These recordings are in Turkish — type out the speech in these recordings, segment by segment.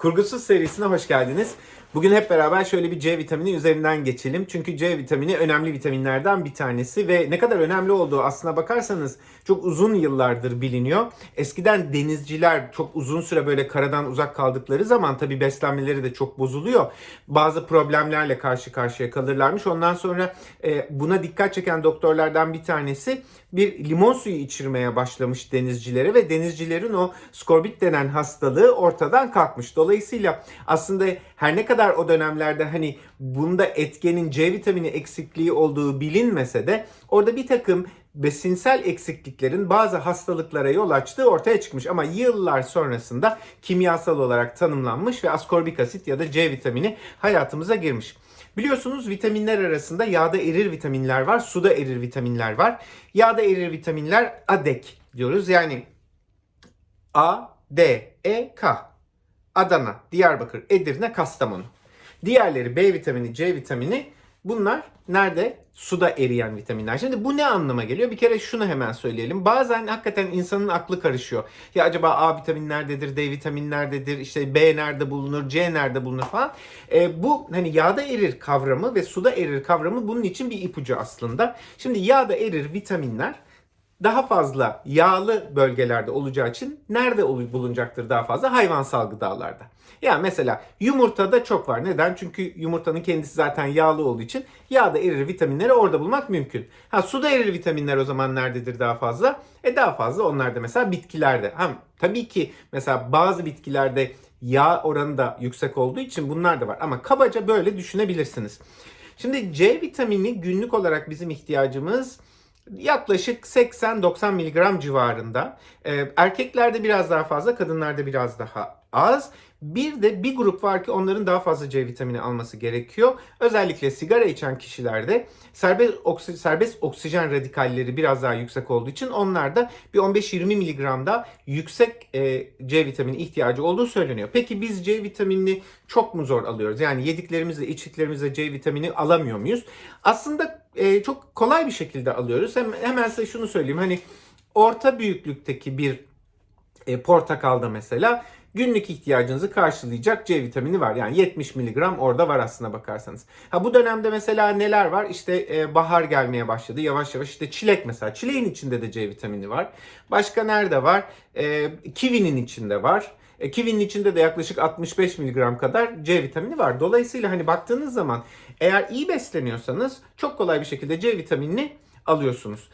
Kurgusuz serisine hoş geldiniz. Bugün hep beraber şöyle bir C vitamini üzerinden geçelim. Çünkü C vitamini önemli vitaminlerden bir tanesi ve ne kadar önemli olduğu aslına bakarsanız çok uzun yıllardır biliniyor. Eskiden denizciler çok uzun süre böyle karadan uzak kaldıkları zaman tabii beslenmeleri de çok bozuluyor. Bazı problemlerle karşı karşıya kalırlarmış. Ondan sonra e, buna dikkat çeken doktorlardan bir tanesi bir limon suyu içirmeye başlamış denizcilere ve denizcilerin o skorbit denen hastalığı ortadan kalkmış. Dolayısıyla aslında her ne kadar o dönemlerde hani bunda etkenin C vitamini eksikliği olduğu bilinmese de orada bir takım besinsel eksikliklerin bazı hastalıklara yol açtığı ortaya çıkmış. Ama yıllar sonrasında kimyasal olarak tanımlanmış ve askorbik asit ya da C vitamini hayatımıza girmiş. Biliyorsunuz vitaminler arasında yağda erir vitaminler var, suda erir vitaminler var. Yağda erir vitaminler ADEK diyoruz. Yani A, D, E, K. Adana, Diyarbakır, Edirne, Kastamonu. Diğerleri B vitamini, C vitamini bunlar nerede? Suda eriyen vitaminler. Şimdi bu ne anlama geliyor? Bir kere şunu hemen söyleyelim. Bazen hakikaten insanın aklı karışıyor. Ya acaba A vitamini nerededir, D vitamini nerededir, işte B nerede bulunur, C nerede bulunur falan. E, bu hani yağda erir kavramı ve suda erir kavramı bunun için bir ipucu aslında. Şimdi yağda erir vitaminler daha fazla yağlı bölgelerde olacağı için nerede bulunacaktır daha fazla? Hayvansal gıdalarda. Yani mesela yumurtada çok var. Neden? Çünkü yumurtanın kendisi zaten yağlı olduğu için yağda erir vitaminleri orada bulmak mümkün. Ha suda erir vitaminler o zaman nerededir daha fazla? E daha fazla onlar da mesela bitkilerde. Ha tabii ki mesela bazı bitkilerde yağ oranı da yüksek olduğu için bunlar da var. Ama kabaca böyle düşünebilirsiniz. Şimdi C vitamini günlük olarak bizim ihtiyacımız yaklaşık 80-90 miligram civarında. Ee, erkeklerde biraz daha fazla, kadınlarda biraz daha az. Bir de bir grup var ki onların daha fazla C vitamini alması gerekiyor. Özellikle sigara içen kişilerde serbest, oksi, serbest oksijen radikalleri biraz daha yüksek olduğu için onlarda bir 15-20 miligramda yüksek e, C vitamini ihtiyacı olduğu söyleniyor. Peki biz C vitaminini çok mu zor alıyoruz? Yani yediklerimizle içtiklerimizle C vitamini alamıyor muyuz? Aslında e, çok kolay bir şekilde alıyoruz. Hem, hemen size şunu söyleyeyim. Hani orta büyüklükteki bir e, portakalda mesela günlük ihtiyacınızı karşılayacak C vitamini var. Yani 70 miligram orada var aslına bakarsanız. Ha bu dönemde mesela neler var? İşte e, bahar gelmeye başladı. Yavaş yavaş işte çilek mesela. Çileğin içinde de C vitamini var. Başka nerede var? E, kivinin içinde var. E, kivinin içinde de yaklaşık 65 miligram kadar C vitamini var. Dolayısıyla hani baktığınız zaman eğer iyi besleniyorsanız çok kolay bir şekilde C vitaminini alıyorsunuz.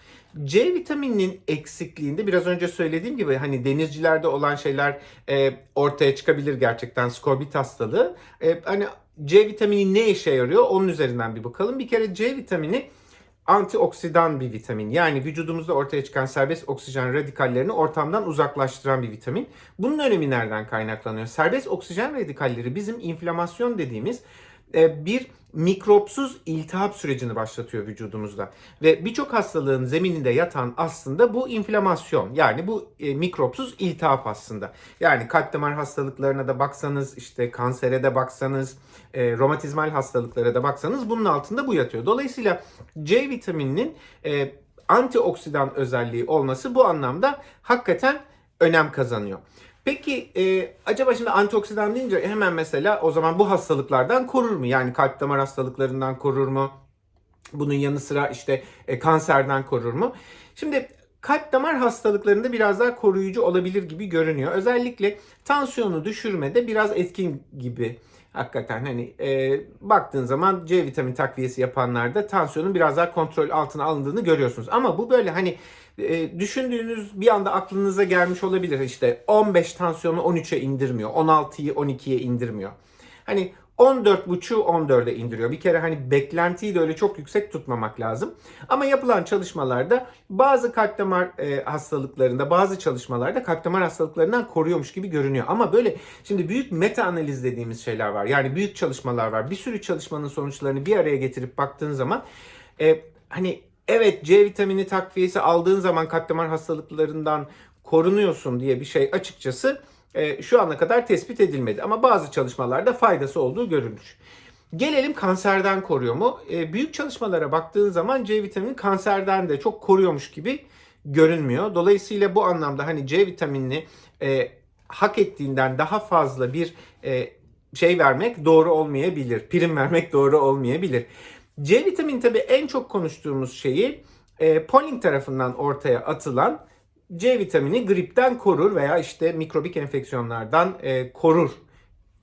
C vitamininin eksikliğinde biraz önce söylediğim gibi hani denizcilerde olan şeyler e, ortaya çıkabilir gerçekten skorbit hastalığı. E, hani C vitamini ne işe yarıyor onun üzerinden bir bakalım. Bir kere C vitamini antioksidan bir vitamin. Yani vücudumuzda ortaya çıkan serbest oksijen radikallerini ortamdan uzaklaştıran bir vitamin. Bunun önemi nereden kaynaklanıyor? Serbest oksijen radikalleri bizim inflamasyon dediğimiz bir mikropsuz iltihap sürecini başlatıyor vücudumuzda. Ve birçok hastalığın zemininde yatan aslında bu inflamasyon. Yani bu e, mikropsuz iltihap aslında. Yani kalp damar hastalıklarına da baksanız, işte kansere de baksanız, e, romatizmal hastalıklara da baksanız bunun altında bu yatıyor. Dolayısıyla C vitamininin e, antioksidan özelliği olması bu anlamda hakikaten önem kazanıyor. Peki e, acaba şimdi antioksidan deyince hemen mesela o zaman bu hastalıklardan korur mu? Yani kalp damar hastalıklarından korur mu? Bunun yanı sıra işte e, kanserden korur mu? Şimdi kalp damar hastalıklarında biraz daha koruyucu olabilir gibi görünüyor. Özellikle tansiyonu düşürmede biraz etkin gibi. Hakikaten hani e, baktığın zaman C vitamini takviyesi yapanlarda tansiyonun biraz daha kontrol altına alındığını görüyorsunuz. Ama bu böyle hani e, düşündüğünüz bir anda aklınıza gelmiş olabilir. İşte 15 tansiyonu 13'e indirmiyor. 16'yı 12'ye indirmiyor. Hani 14.5'u 14'e indiriyor. Bir kere hani beklentiyi de öyle çok yüksek tutmamak lazım. Ama yapılan çalışmalarda bazı kalp damar e, hastalıklarında, bazı çalışmalarda kalp damar hastalıklarından koruyormuş gibi görünüyor. Ama böyle şimdi büyük meta analiz dediğimiz şeyler var. Yani büyük çalışmalar var. Bir sürü çalışmanın sonuçlarını bir araya getirip baktığın zaman e, hani evet C vitamini takviyesi aldığın zaman kalp damar hastalıklarından korunuyorsun diye bir şey açıkçası e, şu ana kadar tespit edilmedi. Ama bazı çalışmalarda faydası olduğu görülmüş. Gelelim kanserden koruyor mu? E, büyük çalışmalara baktığın zaman C vitamini kanserden de çok koruyormuş gibi görünmüyor. Dolayısıyla bu anlamda hani C vitaminini e, hak ettiğinden daha fazla bir e, şey vermek doğru olmayabilir. Prim vermek doğru olmayabilir. C vitamini tabii en çok konuştuğumuz şeyi e, polling tarafından ortaya atılan C vitamini gripten korur veya işte mikrobik enfeksiyonlardan e, korur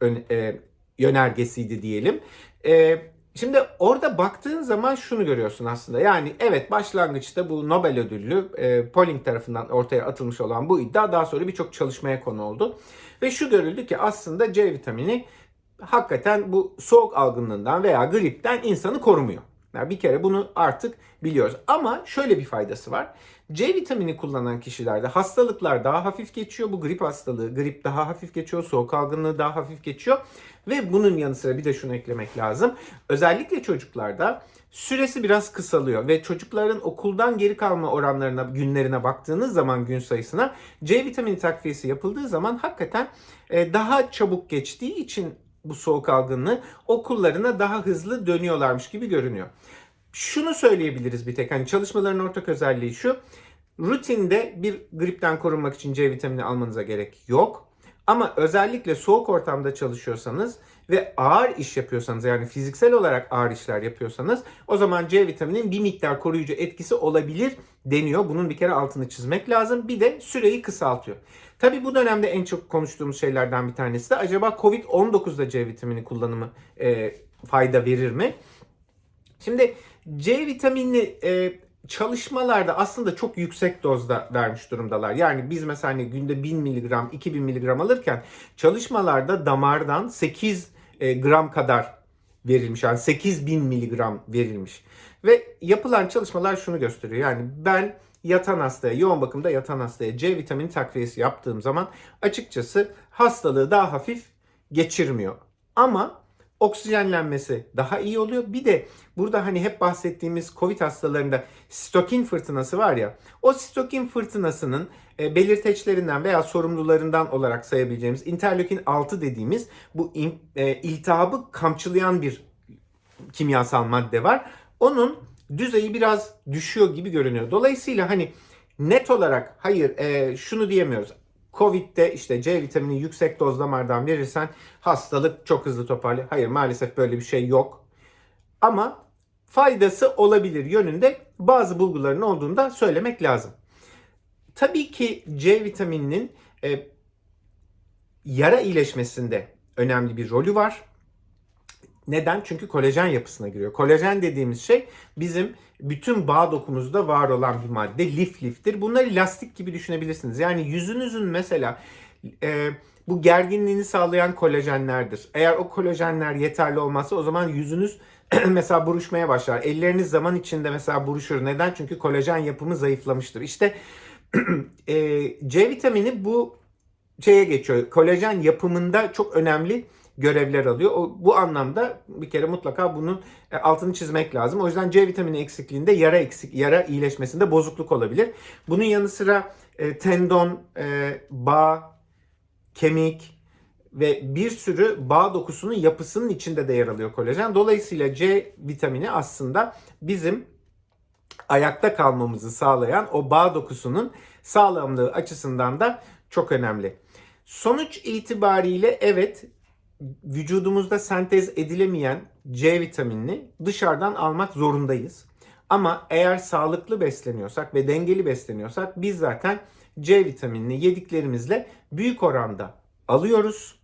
ön- e, yönergesiydi diyelim. E, şimdi orada baktığın zaman şunu görüyorsun aslında. Yani evet başlangıçta bu Nobel ödüllü e, polling tarafından ortaya atılmış olan bu iddia daha sonra birçok çalışmaya konu oldu. Ve şu görüldü ki aslında C vitamini hakikaten bu soğuk algınlığından veya gripten insanı korumuyor. Yani bir kere bunu artık biliyoruz. Ama şöyle bir faydası var. C vitamini kullanan kişilerde hastalıklar daha hafif geçiyor. Bu grip hastalığı, grip daha hafif geçiyor, soğuk algınlığı daha hafif geçiyor. Ve bunun yanı sıra bir de şunu eklemek lazım. Özellikle çocuklarda süresi biraz kısalıyor ve çocukların okuldan geri kalma oranlarına, günlerine baktığınız zaman gün sayısına C vitamini takviyesi yapıldığı zaman hakikaten e, daha çabuk geçtiği için bu soğuk algınlığı okullarına daha hızlı dönüyorlarmış gibi görünüyor. Şunu söyleyebiliriz bir tek hani çalışmaların ortak özelliği şu. Rutinde bir gripten korunmak için C vitamini almanıza gerek yok. Ama özellikle soğuk ortamda çalışıyorsanız ve ağır iş yapıyorsanız yani fiziksel olarak ağır işler yapıyorsanız o zaman C vitaminin bir miktar koruyucu etkisi olabilir deniyor. Bunun bir kere altını çizmek lazım. Bir de süreyi kısaltıyor. Tabi bu dönemde en çok konuştuğumuz şeylerden bir tanesi de acaba Covid-19'da C vitamini kullanımı e, fayda verir mi? Şimdi C vitaminli e, çalışmalarda aslında çok yüksek dozda vermiş durumdalar. Yani biz mesela hani günde 1000 miligram, 2000 miligram alırken çalışmalarda damardan 8 e, gram kadar verilmiş. Yani 8000 miligram verilmiş. Ve yapılan çalışmalar şunu gösteriyor. Yani ben yatan hastaya, yoğun bakımda yatan hastaya C vitamini takviyesi yaptığım zaman açıkçası hastalığı daha hafif geçirmiyor. Ama oksijenlenmesi daha iyi oluyor. Bir de burada hani hep bahsettiğimiz Covid hastalarında sitokin fırtınası var ya. O sitokin fırtınasının e, belirteçlerinden veya sorumlularından olarak sayabileceğimiz interleukin 6 dediğimiz bu e, iltihabı kamçılayan bir kimyasal madde var. Onun düzeyi biraz düşüyor gibi görünüyor. Dolayısıyla hani net olarak hayır e, şunu diyemiyoruz. Covid'de işte C vitamini yüksek doz damardan verirsen hastalık çok hızlı toparlıyor. Hayır maalesef böyle bir şey yok. Ama faydası olabilir yönünde bazı bulguların olduğunu da söylemek lazım. Tabii ki C vitamininin e, yara iyileşmesinde önemli bir rolü var. Neden? Çünkü kolajen yapısına giriyor. Kolajen dediğimiz şey bizim bütün bağ dokumuzda var olan bir madde. Lif liftir. Bunları lastik gibi düşünebilirsiniz. Yani yüzünüzün mesela e, bu gerginliğini sağlayan kolajenlerdir. Eğer o kolajenler yeterli olmazsa o zaman yüzünüz mesela buruşmaya başlar. Elleriniz zaman içinde mesela buruşur. Neden? Çünkü kolajen yapımı zayıflamıştır. İşte e, C vitamini bu şeye geçiyor. Kolajen yapımında çok önemli görevler alıyor. O, bu anlamda bir kere mutlaka bunun e, altını çizmek lazım. O yüzden C vitamini eksikliğinde yara eksik, yara iyileşmesinde bozukluk olabilir. Bunun yanı sıra e, tendon, e, bağ, kemik ve bir sürü bağ dokusunun yapısının içinde de yer alıyor kolajen. Dolayısıyla C vitamini aslında bizim ayakta kalmamızı sağlayan o bağ dokusunun sağlamlığı açısından da çok önemli. Sonuç itibariyle evet vücudumuzda sentez edilemeyen C vitaminini dışarıdan almak zorundayız. Ama eğer sağlıklı besleniyorsak ve dengeli besleniyorsak biz zaten C vitaminini yediklerimizle büyük oranda alıyoruz.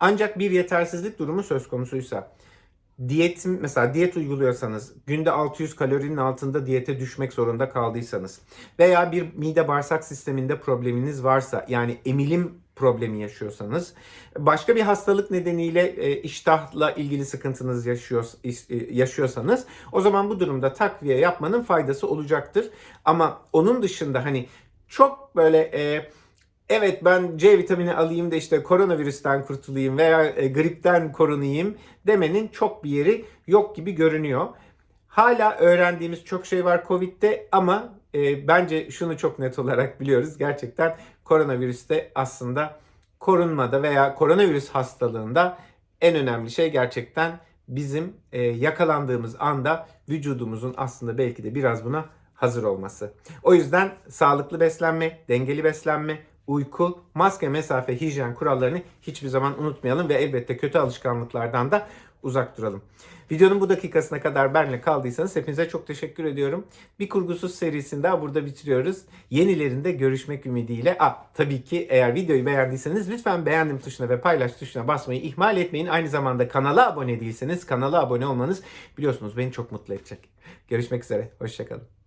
Ancak bir yetersizlik durumu söz konusuysa diyet mesela diyet uyguluyorsanız günde 600 kalorinin altında diyete düşmek zorunda kaldıysanız veya bir mide bağırsak sisteminde probleminiz varsa yani emilim problemi yaşıyorsanız, başka bir hastalık nedeniyle e, iştahla ilgili sıkıntınız yaşıyor, e, yaşıyorsanız o zaman bu durumda takviye yapmanın faydası olacaktır. Ama onun dışında hani çok böyle e, evet ben C vitamini alayım da işte koronavirüsten kurtulayım veya e, gripten korunayım demenin çok bir yeri yok gibi görünüyor. Hala öğrendiğimiz çok şey var Covid'de ama e, bence şunu çok net olarak biliyoruz. Gerçekten koronavirüste aslında korunmada veya koronavirüs hastalığında en önemli şey gerçekten bizim e, yakalandığımız anda vücudumuzun aslında belki de biraz buna hazır olması. O yüzden sağlıklı beslenme, dengeli beslenme, uyku, maske, mesafe, hijyen kurallarını hiçbir zaman unutmayalım ve elbette kötü alışkanlıklardan da uzak duralım. Videonun bu dakikasına kadar benimle kaldıysanız hepinize çok teşekkür ediyorum. Bir kurgusuz serisini daha burada bitiriyoruz. Yenilerinde görüşmek ümidiyle. Aa, tabii ki eğer videoyu beğendiyseniz lütfen beğendim tuşuna ve paylaş tuşuna basmayı ihmal etmeyin. Aynı zamanda kanala abone değilseniz kanala abone olmanız biliyorsunuz beni çok mutlu edecek. Görüşmek üzere. Hoşçakalın.